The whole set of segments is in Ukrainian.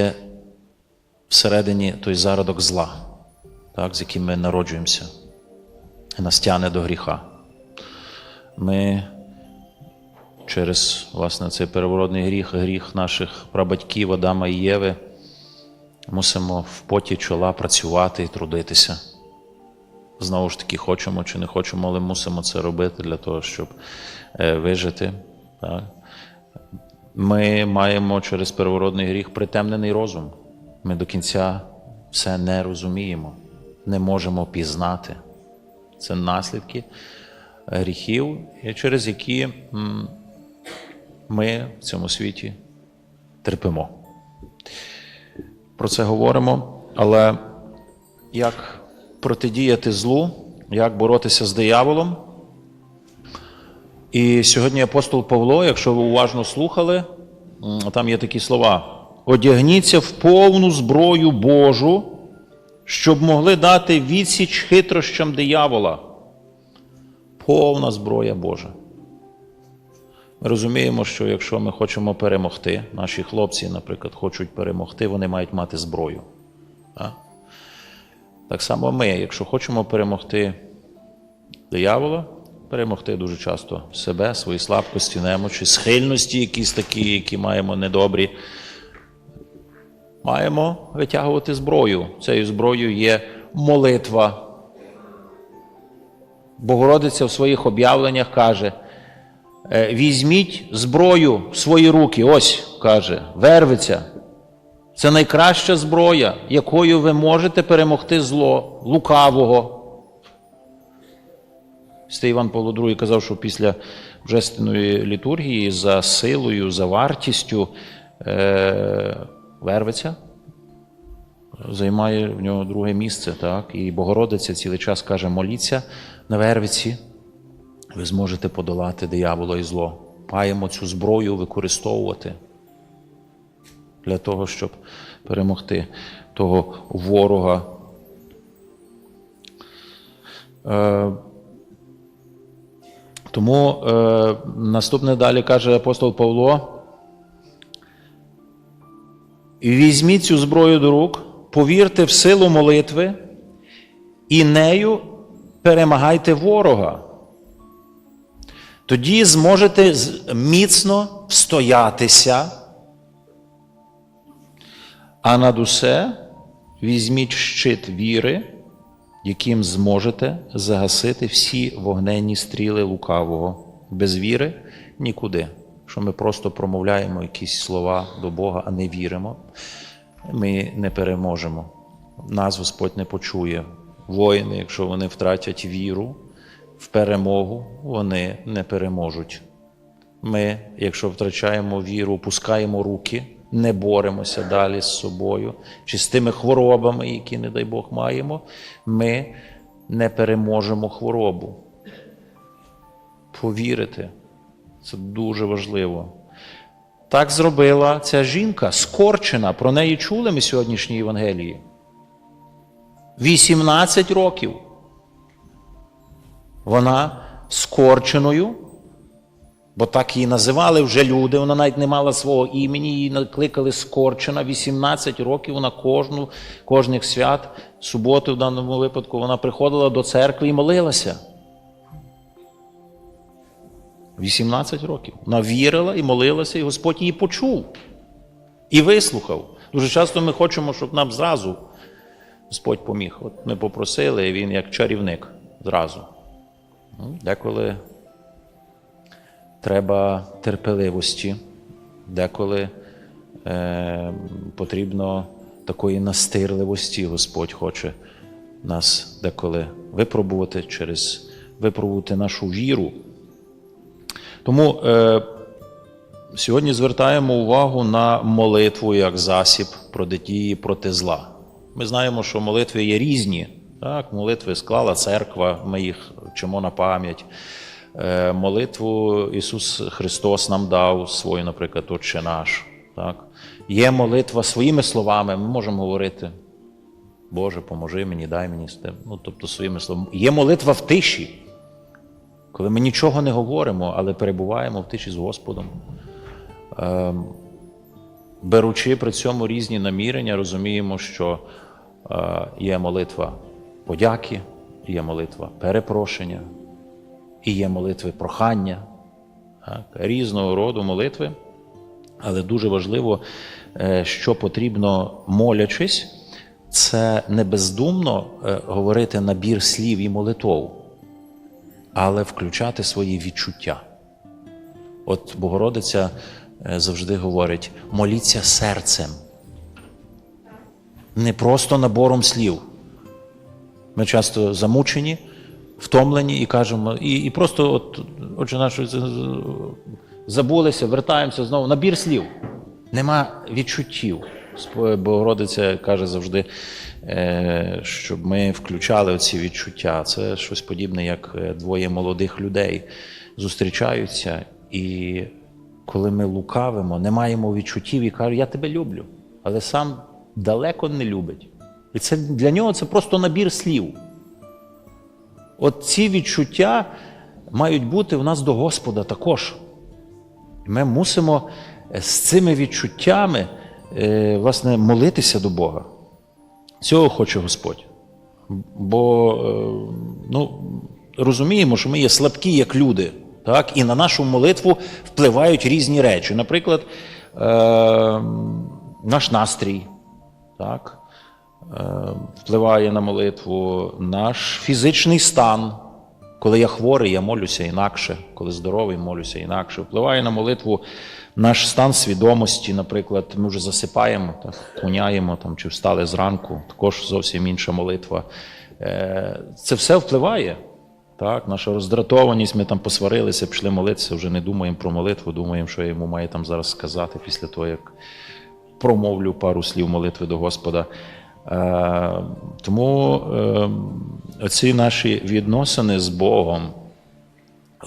є всередині той зародок зла, так, з яким ми народжуємося, і нас тягне до гріха. Ми через власне, цей переворотний гріх, гріх наших прабатьків Адама і Єви, мусимо в поті чола працювати і трудитися. Знову ж таки, хочемо чи не хочемо, але мусимо це робити для того, щоб е, вижити. Так? Ми маємо через первородний гріх притемнений розум. Ми до кінця все не розуміємо, не можемо пізнати. Це наслідки гріхів, через які ми в цьому світі терпимо. Про це говоримо, але як протидіяти злу, як боротися з дияволом. І сьогодні апостол Павло, якщо ви уважно слухали, там є такі слова: одягніться в повну зброю Божу, щоб могли дати відсіч хитрощам диявола. Повна зброя Божа. Ми розуміємо, що якщо ми хочемо перемогти, наші хлопці, наприклад, хочуть перемогти, вони мають мати зброю. Так, само ми, якщо хочемо перемогти диявола, перемогти дуже часто себе, свої слабкості, немочі, схильності, якісь такі, які маємо недобрі, маємо витягувати зброю. Цією зброєю є молитва. Богородиця в своїх об'явленнях каже: «Е, візьміть зброю в свої руки. Ось каже, вервиця. Це найкраща зброя, якою ви можете перемогти зло, лукавого. Святий Іван Павло II казав, що після божественної літургії за силою, за вартістю е, вервиця займає в нього друге місце. Так? І Богородиця цілий час каже: моліться на вервиці, ви зможете подолати диявола і зло. Маємо цю зброю використовувати для того, щоб перемогти того ворога. Е, тому е, наступне далі каже апостол Павло. Візьміть цю зброю до рук, повірте в силу молитви і нею перемагайте ворога. Тоді зможете міцно встоятися, а над усе візьміть щит віри, яким зможете загасити всі вогненні стріли лукавого. Без віри нікуди. Що ми просто промовляємо якісь слова до Бога, а не віримо, ми не переможемо. Нас Господь не почує. Воїни, якщо вони втратять віру в перемогу, вони не переможуть. Ми, якщо втрачаємо віру, опускаємо руки, не боремося далі з собою чи з тими хворобами, які, не дай Бог, маємо, ми не переможемо хворобу. Повірити, це дуже важливо. Так зробила ця жінка, скорчена. Про неї чули ми сьогоднішній Євангелії. 18 років. Вона скорченою, бо так її називали вже люди, вона навіть не мала свого імені, її накликали скорчена. 18 років вона кожну, кожних свят, суботи в даному випадку, вона приходила до церкви і молилася. 18 років. Вона вірила і молилася, і Господь її почув і вислухав. Дуже часто ми хочемо, щоб нам зразу Господь поміг. От ми попросили, і він як чарівник зразу. Ну, Деколи треба терпеливості, деколи е, потрібно такої настирливості. Господь хоче нас деколи випробувати через випробувати нашу віру. Тому е, сьогодні звертаємо увагу на молитву як засіб протидії проти зла. Ми знаємо, що молитви є різні. Так, Молитви склала церква, ми їх вчимо на пам'ять. Е, молитву Ісус Христос нам дав свою, наприклад, Отче наш. Так? Є молитва своїми словами, ми можемо говорити. Боже, поможи мені, дай мені. Ну, тобто своїми словами. Є молитва в тиші, коли ми нічого не говоримо, але перебуваємо в тиші з Господом. Ем, беручи при цьому різні намірення, розуміємо, що е, є молитва подяки, є молитва перепрошення, і є молитви прохання, так, різного роду молитви. Але дуже важливо, е, що потрібно молячись, це не бездумно е, говорити набір слів і молитов, але включати свої відчуття. От Богородиця е, завжди говорить: моліться серцем, не просто набором слів. Ми часто замучені, втомлені і кажемо, і, і просто, от, отже, наше забулися, вертаємося знову. Набір слів. Нема відчуттів. Богородиця каже завжди, е, щоб ми включали оці відчуття. Це щось подібне, як е, двоє молодих людей зустрічаються, і коли ми лукавимо, не маємо відчуттів і кажуть, я тебе люблю, але сам далеко не любить. І це для нього це просто набір слів. От ці відчуття мають бути в нас до Господа також. Ми мусимо е, з цими відчуттями е, власне, молитися до Бога. Цього хоче Господь. Бо е, ну, розуміємо, що ми є слабкі як люди, так? і на нашу молитву впливають різні речі. Наприклад, наш настрій, так? Е, впливає на молитву, наш фізичний стан. Коли я хворий, я молюся інакше, коли здоровий, молюся інакше. Впливає на молитву наш стан свідомості, наприклад, ми вже засипаємо, так, куняємо там, чи встали зранку, також зовсім інша молитва. Е, Це все впливає. Так, наша роздратованість, ми там посварилися, пішли молитися, вже не думаємо про молитву, думаємо, що я йому маю там зараз сказати після того, як промовлю пару слів молитви до Господа. Е, тому е, оці наші відносини з Богом,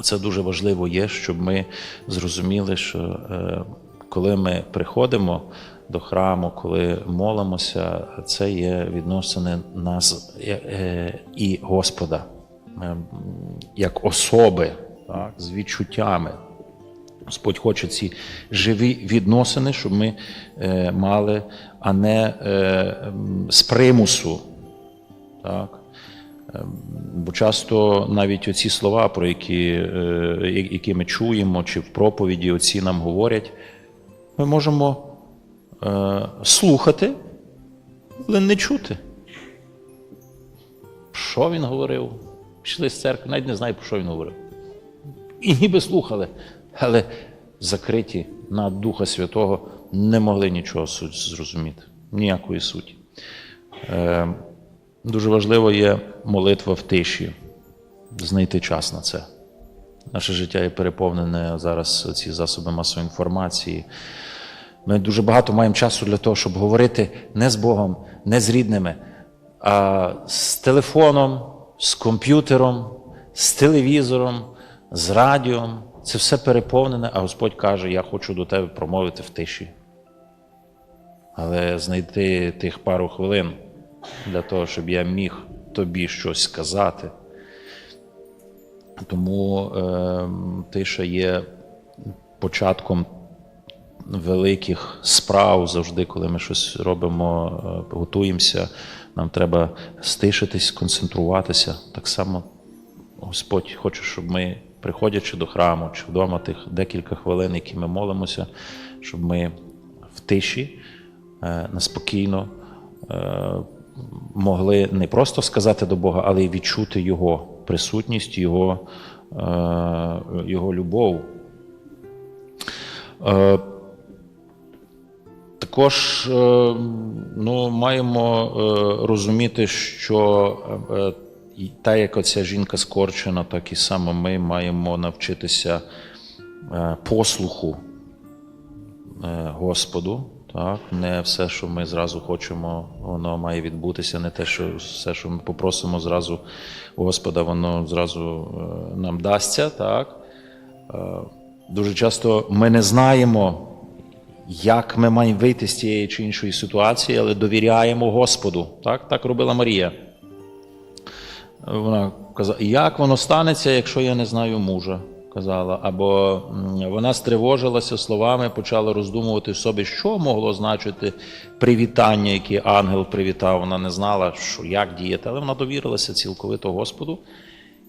це дуже важливо є, щоб ми зрозуміли, що е, коли ми приходимо до храму, коли молимося, це є відносини нас і Господа, як особи, так, з відчуттями. Господь хоче ці живі відносини, щоб ми е, мали, а не е, з примусу. Так? Ем, Бо часто навіть оці слова, про які, е, які ми чуємо, чи в проповіді оці нам говорять, ми можемо е, слухати, але не чути. Що він говорив? Пішли з церкви, навіть не знаю, про що він говорив. І ніби слухали, але закриті на Духа Святого не могли нічого зрозуміти, ніякої суті. Е, дуже важливо є молитва в тиші, знайти час на це. Наше життя є переповнене зараз ці засоби масової інформації. Ми дуже багато маємо часу для того, щоб говорити не з Богом, не з рідними, а з телефоном, з комп'ютером, з телевізором, з радіо. Це все переповнене, а Господь каже: Я хочу до тебе промовити в тиші. Але знайти тих пару хвилин для того, щоб я міг тобі щось сказати. Тому е, тиша є початком великих справ завжди, коли ми щось робимо, е, готуємося, нам треба стишитись, концентруватися. Так само Господь хоче, щоб ми, приходячи до храму чи вдома тих декілька хвилин, які ми молимося, щоб ми в тиші е, неспокійно е, могли не просто сказати до Бога, але й відчути Його присутність, Його, е, Його любов. Також ну, маємо розуміти, що і та, як оця жінка скорчена, так і саме ми маємо навчитися е, послуху е, Господу. Так? Не все, що ми зразу хочемо, воно має відбутися, не те, що все, що ми попросимо зразу Господа, воно зразу е, нам дасться. Так? Дуже часто ми не знаємо, як ми маємо вийти з тієї чи іншої ситуації, але довіряємо Господу. Так, так робила Марія. Вона казала, як воно станеться, якщо я не знаю мужа? казала, або вона стривожилася словами, почала роздумувати в собі, що могло значити привітання, яке ангел привітав. Вона не знала, що, як діяти, але вона довірилася цілковито Господу.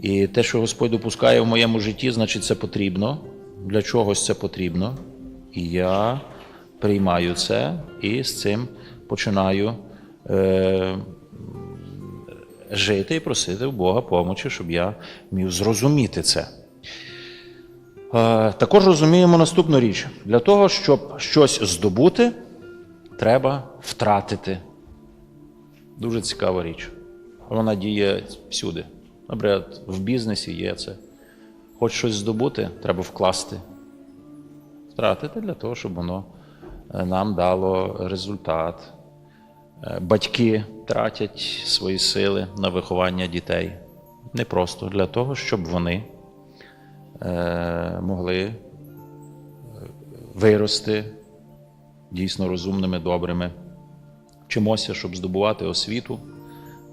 І те, що Господь допускає в моєму житті, значить, це потрібно. Для чогось це потрібно. І я приймаю це і з цим починаю е, жити і просити в Бога помочі, щоб я міг зрозуміти це. Також розуміємо наступну річ: для того, щоб щось здобути, треба втратити. Дуже цікава річ. Вона діє всюди. Наприклад, в бізнесі є це. Хоч щось здобути, треба вкласти. Втратити для того, щоб воно е, нам дало результат. Е, Батьки тратять свої сили на виховання дітей. Не просто для того, щоб вони е, могли е, вирости дійсно розумними, добрими. Вчимося, щоб здобувати освіту,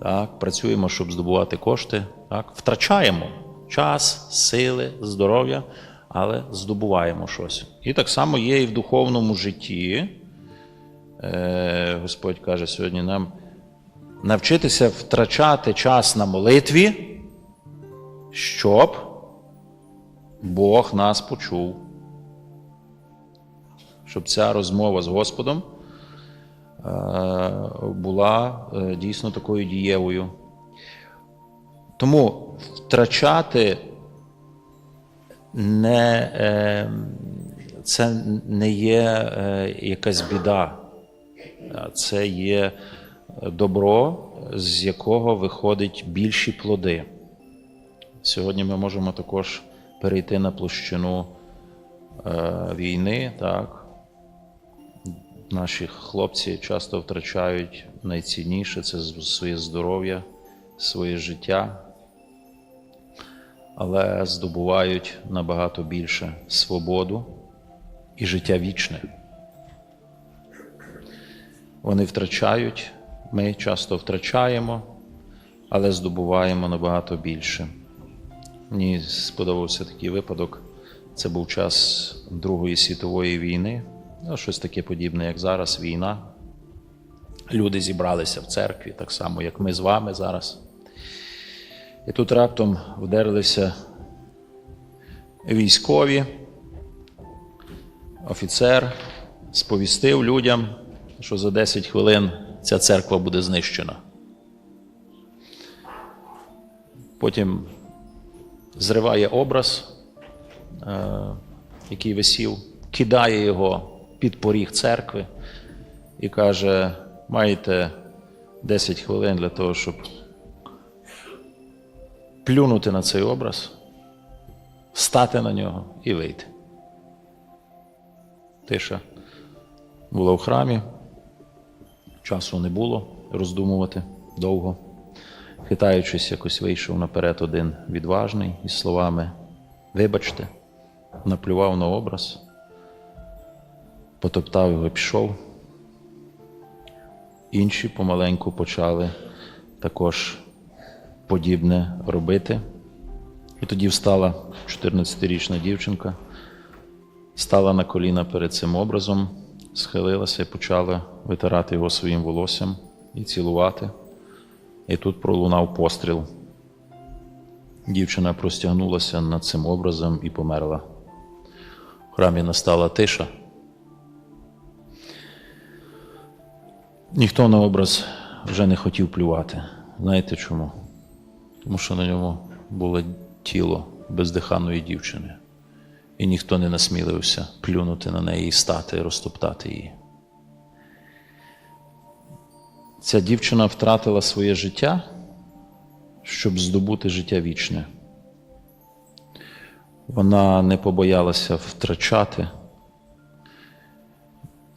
так, працюємо, щоб здобувати кошти, так, втрачаємо час, сили, здоров'я, але здобуваємо щось. І так само є і в духовному житті. Е, Господь каже сьогодні нам навчитися втрачати час на молитві, щоб Бог нас почув. Щоб ця розмова з Господом е, була е, дійсно такою дієвою. Тому втрачати не, це не є якась біда, це є добро, з якого виходять більші плоди. Сьогодні ми можемо також перейти на площину е, війни. Так? Наші хлопці часто втрачають найцінніше це своє здоров'я, своє життя, але здобувають набагато більше свободу і життя вічне. Вони втрачають, ми часто втрачаємо, але здобуваємо набагато більше. Мені сподобався такий випадок. Це був час Другої світової війни, ну, щось таке подібне, як зараз війна. Люди зібралися в церкві, так само, як ми з вами зараз. І тут раптом вдерлися військові, офіцер сповістив людям, що за 10 хвилин ця церква буде знищена. Потім зриває образ, е, який висів, кидає його під поріг церкви і каже: маєте 10 хвилин для того, щоб плюнути на цей образ, встати на нього і вийти. Тиша була в храмі, часу не було роздумувати довго. Хитаючись, якось вийшов наперед один відважний із словами Вибачте, наплював на образ, потоптав його пішов. Інші помаленьку почали також подібне робити. І тоді встала 14-річна дівчинка, стала на коліна перед цим образом, схилилася і почала витирати його своїм волоссям і цілувати. І тут пролунав постріл. Дівчина простягнулася над цим образом і померла. В храмі настала тиша. Ніхто на образ вже не хотів плювати. Знаєте чому? Тому що на ньому було тіло бездиханої дівчини, і ніхто не насмілився плюнути на неї і стати, розтоптати її. Ця дівчина втратила своє життя, щоб здобути життя вічне. Вона не побоялася втрачати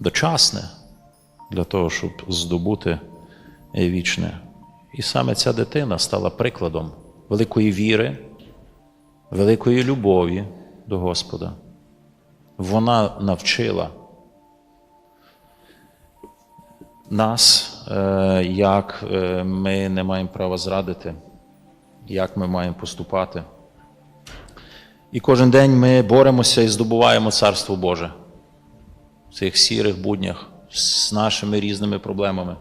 дочасне для того, щоб здобути вічне. І саме ця дитина стала прикладом великої віри, великої любові до Господа. Вона навчила нас, е, як е, ми не маємо права зрадити, як ми маємо поступати, І кожен день ми боремося і здобуваємо Царство Боже в цих сірих буднях з нашими різними проблемами.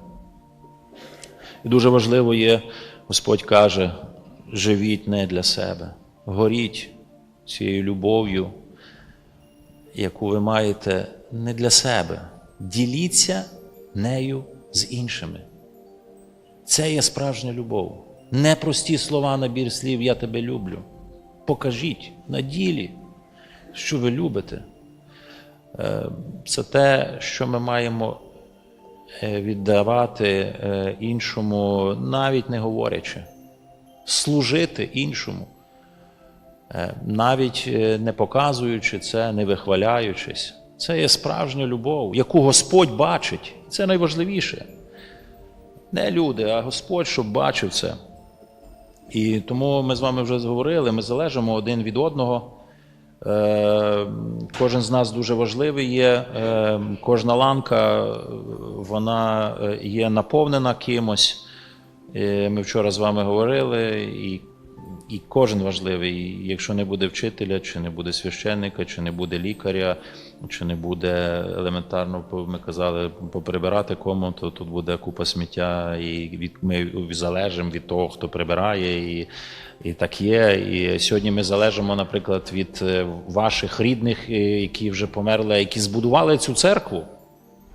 І дуже важливо є, Господь каже, живіть не для себе, горіть цією любов'ю, яку ви маєте не для себе. Діліться нею з іншими. Це є справжня любов. Не прості слова, набір слів Я тебе люблю. Покажіть на ділі, що ви любите. Е, Це те, що ми маємо е, віддавати е, іншому, навіть не говорячи, служити іншому, навіть е, не показуючи це, не вихваляючись. Це є справжня любов, яку Господь бачить. Це найважливіше. Не люди, а Господь, щоб бачив це. І тому ми з вами вже зговорили, ми залежимо один від одного. Е, Кожен з нас дуже важливий є. Е, Кожна ланка е, вона е, є наповнена кимось. Е, Ми вчора з вами говорили, і, і кожен важливий. Якщо не буде вчителя, чи не буде священника, чи не буде лікаря, чи не буде елементарно, ми казали, поприбирати кому, то тут буде купа сміття, і від, ми залежимо від того, хто прибирає. І, і так є. І сьогодні ми залежимо, наприклад, від е, ваших рідних, е, які вже померли, які збудували цю церкву.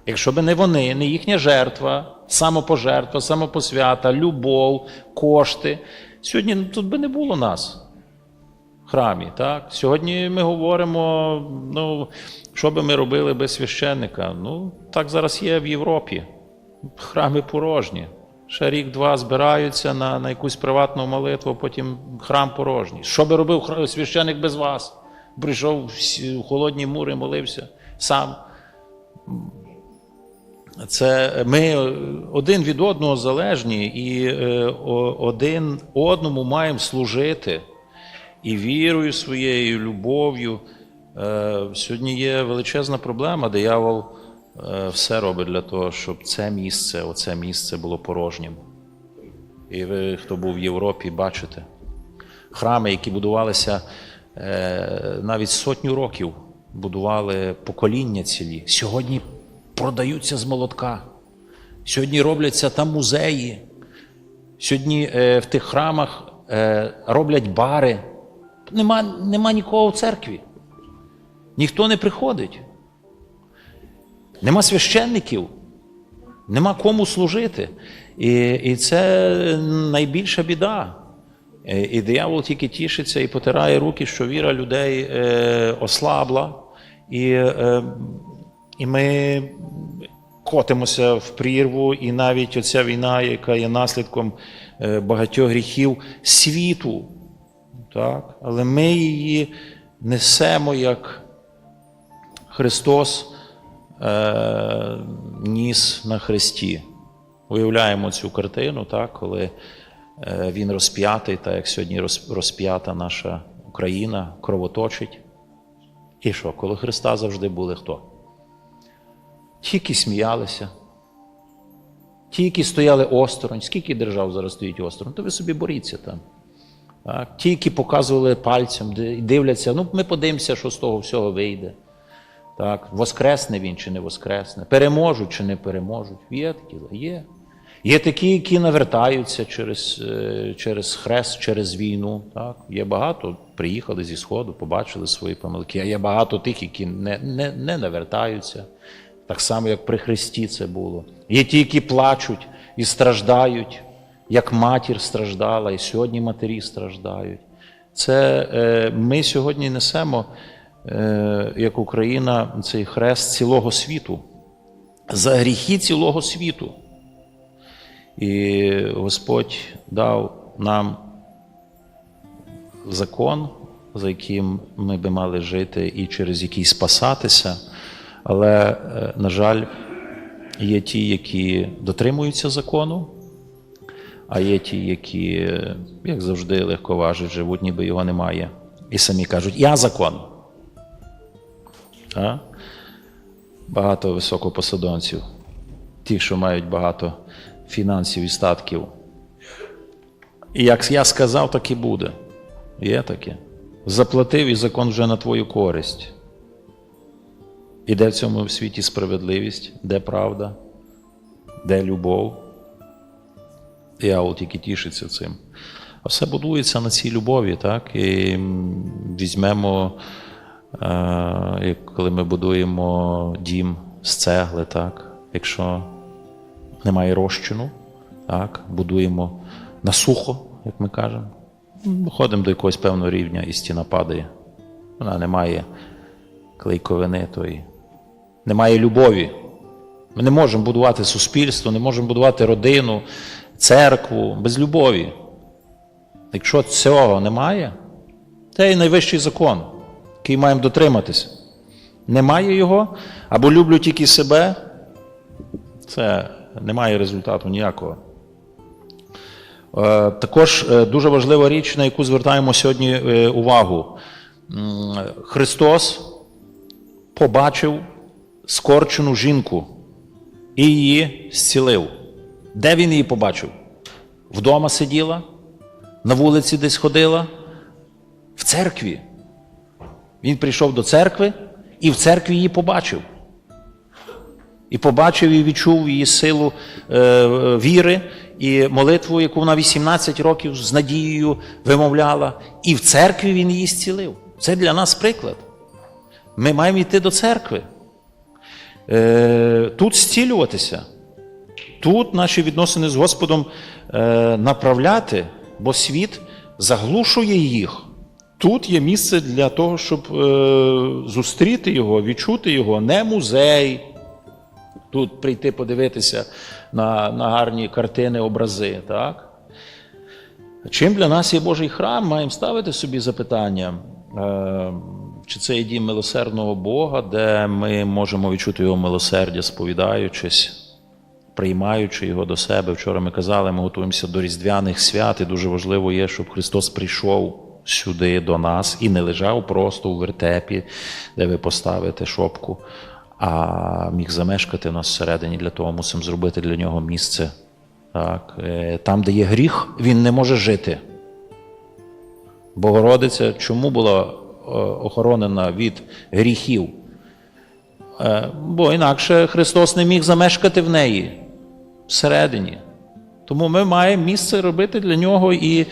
Якщо б не вони, не їхня жертва, самопожертва, самопосвята, любов, кошти, сьогодні тут би не було нас в храмі. Так? Сьогодні ми говоримо, ну, що би ми робили без священника. Ну, так зараз є в Європі. Храми порожні. Ще рік-два збираються на, на якусь приватну молитву, потім храм порожній. Що би робив священик без вас? Прийшов в холодні мури, молився сам. Це ми один від одного залежні і е, один одному маємо служити і вірою своєю, і любов'ю. Е, Сьогодні є величезна проблема. Диявол е, все робить для того, щоб це місце, оце місце було порожнім. І ви, хто був в Європі, бачите храми, які будувалися навіть сотню років, будували покоління цілі. Сьогодні продаються з молотка. Сьогодні робляться там музеї. Сьогодні е, в тих храмах е, роблять бари. Нема, нема нікого в церкві. Ніхто не приходить. Нема священників, нема кому служити. І, і це найбільша біда. Е, І диявол тільки тішиться і потирає руки, що віра людей е, ослабла, і, е, і ми котимося в прірву, і навіть оця війна, яка є наслідком е, багатьох гріхів світу. Так? Але ми її несемо як Христос е, ніс на хресті. Уявляємо цю картину, так, коли е, він розп'ятий, так як сьогодні роз- розп'ята наша Україна, кровоточить. І що, коло Христа завжди були хто? Ті, які сміялися, ті, які стояли осторонь. Скільки держав зараз стоїть осторонь? То ви собі боріться там. Так? Ті, які показували пальцем, дивляться, ну ми подивимося, що з того всього вийде. Так, воскресне він чи не воскресне, переможуть чи не переможуть. Є такі, є. Є такі, які навертаються через, е, через хрест, через війну. Так? Є багато, приїхали зі Сходу, побачили свої помилки, а є багато тих, які не, не, не навертаються. Так само, як при Христі це було. Є ті, які плачуть і страждають, як матір страждала, і сьогодні матері страждають. Це е, ми сьогодні несемо, е, як Україна, цей хрест цілого світу, за гріхи цілого світу. І Господь дав нам закон, за яким ми би мали жити і через який спасатися. Але, е, на жаль, є ті, які дотримуються закону, а є ті, які, як завжди, легковажать, живуть, ніби його немає. І самі кажуть, я закон. А? Багато високопосадовців, ті, що мають багато фінансів і статків. І як я сказав, так і буде. Є таке. заплатив і закон вже на твою користь. І де в цьому світі справедливість, де правда, де любов. Диявол тільки тішиться цим. А все будується на цій любові, так? І візьмемо, е, коли ми будуємо дім з цегли, так? Якщо немає розчину, так? будуємо на сухо, як ми кажемо. Ходимо до якогось певного рівня і стіна падає. Вона не має клейковини, то і немає любові. Ми не можемо будувати суспільство, не можемо будувати родину, церкву без любові. Якщо цього немає, це і найвищий закон, який маємо дотриматися. Немає його, або люблю тільки себе, це немає результату ніякого. Е, Також е, дуже важлива річ, на яку звертаємо сьогодні е, увагу. Христос побачив скорчену жінку і її зцілив. Де він її побачив? Вдома сиділа, на вулиці десь ходила, в церкві. Він прийшов до церкви і в церкві її побачив. І побачив і відчув її силу е, віри і молитву, яку вона 18 років з надією вимовляла. І в церкві він її зцілив. Це для нас приклад. Ми маємо йти до церкви. Е, тут зцілюватися. Тут наші відносини з Господом е, направляти, бо світ заглушує їх. Тут є місце для того, щоб е, зустріти його, відчути його, не музей. Тут прийти подивитися на, на гарні картини, образи. Так? Чим для нас є Божий храм, маємо ставити собі запитання, чи це є дім милосердного Бога, де ми можемо відчути його милосердя, сповідаючись, приймаючи його до себе. Вчора ми казали, ми готуємося до Різдвяних свят, і дуже важливо є, щоб Христос прийшов сюди до нас і не лежав просто у вертепі, де ви поставите шопку, а міг замешкати нас всередині. Для того мусимо зробити для нього місце. Так, е, там, де є гріх, він не може жити. Богородиця чому була охоронена від гріхів? Е, Бо інакше Христос не міг замешкати в неї всередині. Тому ми маємо місце робити для нього і,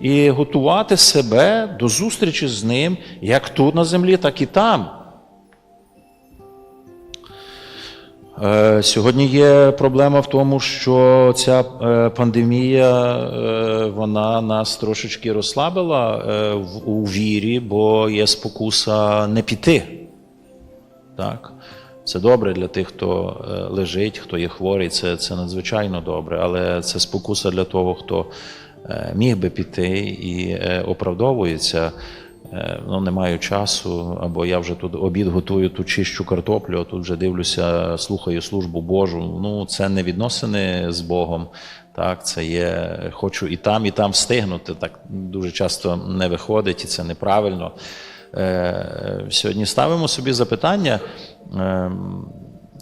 і готувати себе до зустрічі з ним як тут на землі, так і там. Сьогодні є проблема в тому, що ця е, пандемія е, вона нас трошечки розслабила е, у вірі, бо є спокуса не піти. Так? Це добре для тих, хто е, лежить, хто є хворий, це, це надзвичайно добре, але це спокуса для того, хто е, міг би піти і е, оправдовується. Е, Ну, не маю часу, або я вже тут обід готую, тут чищу картоплю, а тут вже дивлюся, слухаю службу Божу. Ну, це не відносини з Богом. Так, це є, хочу і там, і там встигнути. Так дуже часто не виходить, і це неправильно. Е, Сьогодні ставимо собі запитання, е,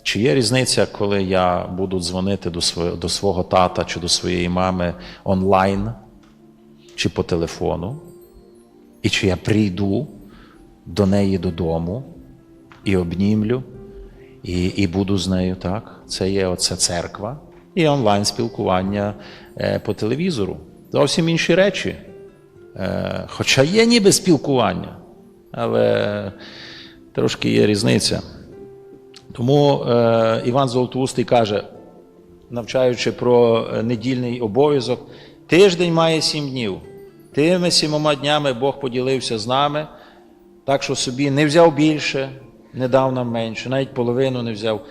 чи є різниця, коли я буду дзвонити до свого, до свого тата чи до своєї мами онлайн чи по телефону, і чи я прийду до неї додому і обнімлю, і, і буду з нею, так? Це є оце церква і онлайн спілкування е, по телевізору. Зовсім інші речі. Е, Хоча є ніби спілкування, але трошки є різниця. Тому е, Іван Золотоустий каже, навчаючи про е, недільний обов'язок, тиждень має сім днів. Тими сімома днями Бог поділився з нами, так що собі не взяв більше, не дав нам менше, навіть половину не взяв,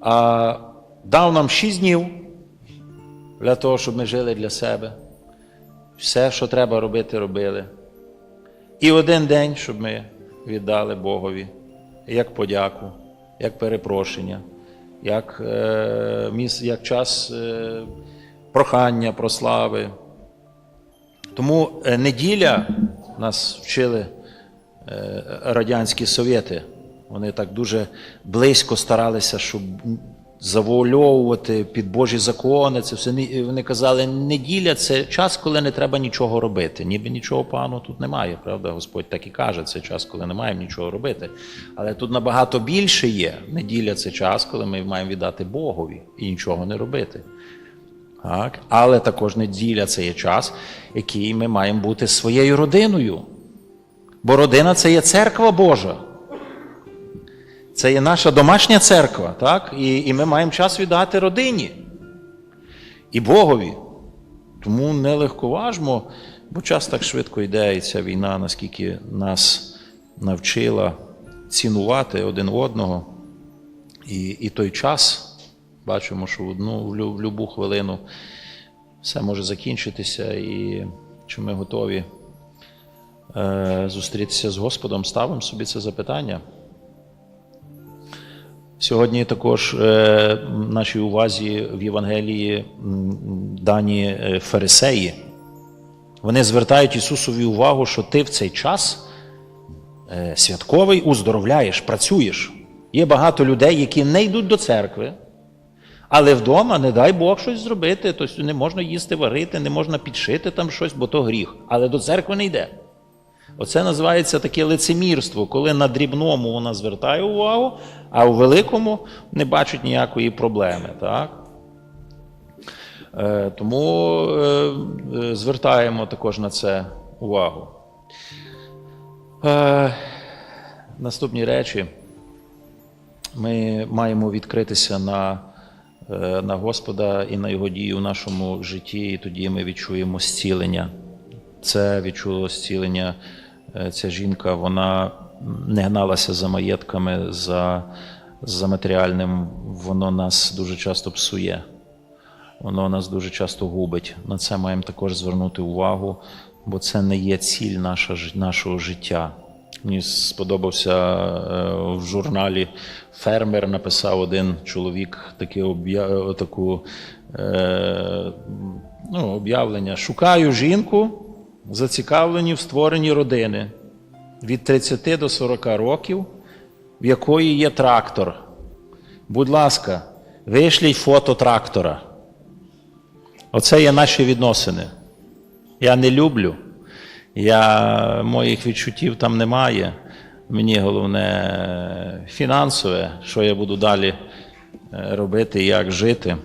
а дав нам шість днів для того, щоб ми жили для себе. Все, що треба робити, робили. І один день, щоб ми віддали Богові, як подяку, як перепрошення, як, е, як час е, прохання, прослави. Тому е, неділя нас вчили е, радянські совєти. Вони так дуже близько старалися, щоб завуальовувати під Божі закони. Це все вони казали, неділя це час, коли не треба нічого робити. Ніби нічого поганого тут немає, правда? Господь так і каже, це час, коли не маємо нічого робити. Але тут набагато більше є. Неділя це час, коли ми маємо віддати Богові і нічого не робити. Так? Але також неділя це є час, який ми маємо бути своєю родиною. Бо родина це є церква Божа. Це є наша домашня церква, так? І, і ми маємо час віддати родині і Богові. Тому не легковажмо, бо час так швидко йде, і ця війна, наскільки нас навчила цінувати один одного. І, і той час, бачимо, що в одну в любу хвилину все може закінчитися, і чи ми готові е, зустрітися з Господом, ставимо собі це запитання. Сьогодні також е, нашій увазі в Євангелії дані е, фарисеї. Вони звертають Ісусові увагу, що ти в цей час е, святковий уздоровляєш, працюєш. Є багато людей, які не йдуть до церкви, але вдома, не дай Бог щось зробити. Тобто не можна їсти, варити, не можна підшити там щось, бо то гріх. Але до церкви не йде. Оце називається таке лицемірство, коли на дрібному вона звертає увагу, а у великому не бачить ніякої проблеми. Так? Е, тому е, е, звертаємо також на це увагу. Наступні речі. Ми маємо відкритися на, на Господа і на Його дію в нашому житті, і тоді ми відчуємо зцілення. Це відчуло зцілення. Е, Ця жінка вона не гналася за маєтками, за, за матеріальним. Воно нас дуже часто псує. Воно нас дуже часто губить. На це маємо також звернути увагу, бо це не є ціль наша, нашого життя. Мені сподобався е, в журналі Фермер написав один чоловік таке таку, е, ну, об'явлення. Шукаю жінку, зацікавлені в створенні родини від 30 до 40 років, в якої є трактор. Будь ласка, вишліть фото трактора. Оце є наші відносини. Я не люблю. Я, моїх відчуттів там немає. Мені головне фінансове, що я буду далі е, робити, як жити.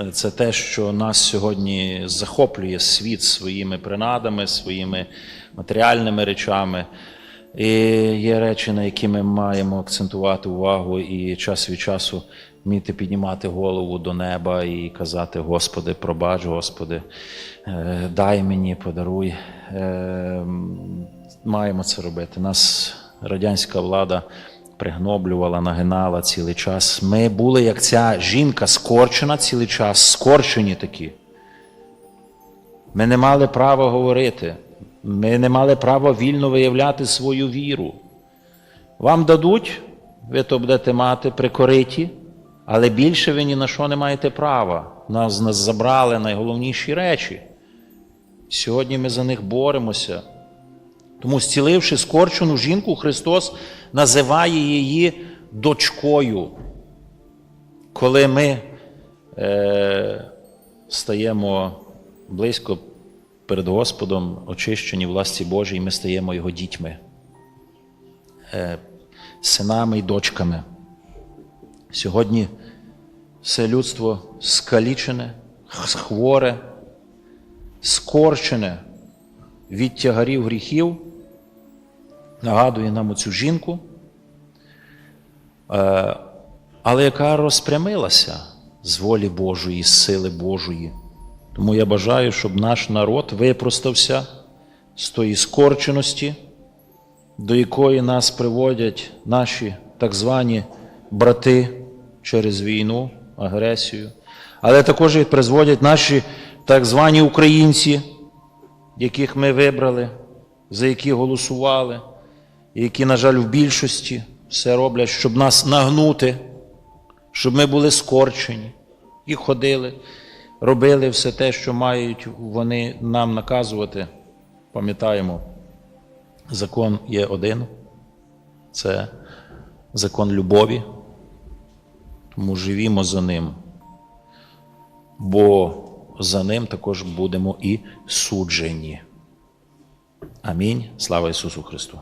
Е, Це те, що нас сьогодні захоплює світ своїми принадами, своїми матеріальними речами. І є речі, на які ми маємо акцентувати увагу і час від часу вміти піднімати голову до неба і казати: Господи, пробач, Господи, дай мені, подаруй. Е, Маємо це робити. Нас радянська влада пригноблювала, нагинала цілий час. Ми були, як ця жінка, скорчена цілий час, скорчені такі. Ми не мали права говорити, ми не мали права вільно виявляти свою віру. Вам дадуть, ви то будете мати прикориті, але більше ви ні на що не маєте права. Нас, нас забрали найголовніші речі. Сьогодні ми за них боремося. Тому, зціливши скорчену жінку, Христос називає її дочкою. Коли ми е, стаємо близько перед Господом, очищені власті Божій, ми стаємо Його дітьми, е, синами і дочками. Сьогодні все людство скалічене, хворе, скорчене від тягарів гріхів, нагадує нам оцю жінку, е, але яка розпрямилася з волі Божої, з сили Божої. Тому я бажаю, щоб наш народ випростався з тої скорченості, до якої нас приводять наші так звані брати через війну, агресію, але також і призводять наші так звані українці, яких ми вибрали, за які голосували, які, на жаль, в більшості все роблять, щоб нас нагнути, щоб ми були скорчені і ходили, робили все те, що мають вони нам наказувати. Пам'ятаємо, закон є один це закон любові. Тому живімо за ним. Бо за ним також будемо і суджені. Амінь. Слава Ісусу Христу!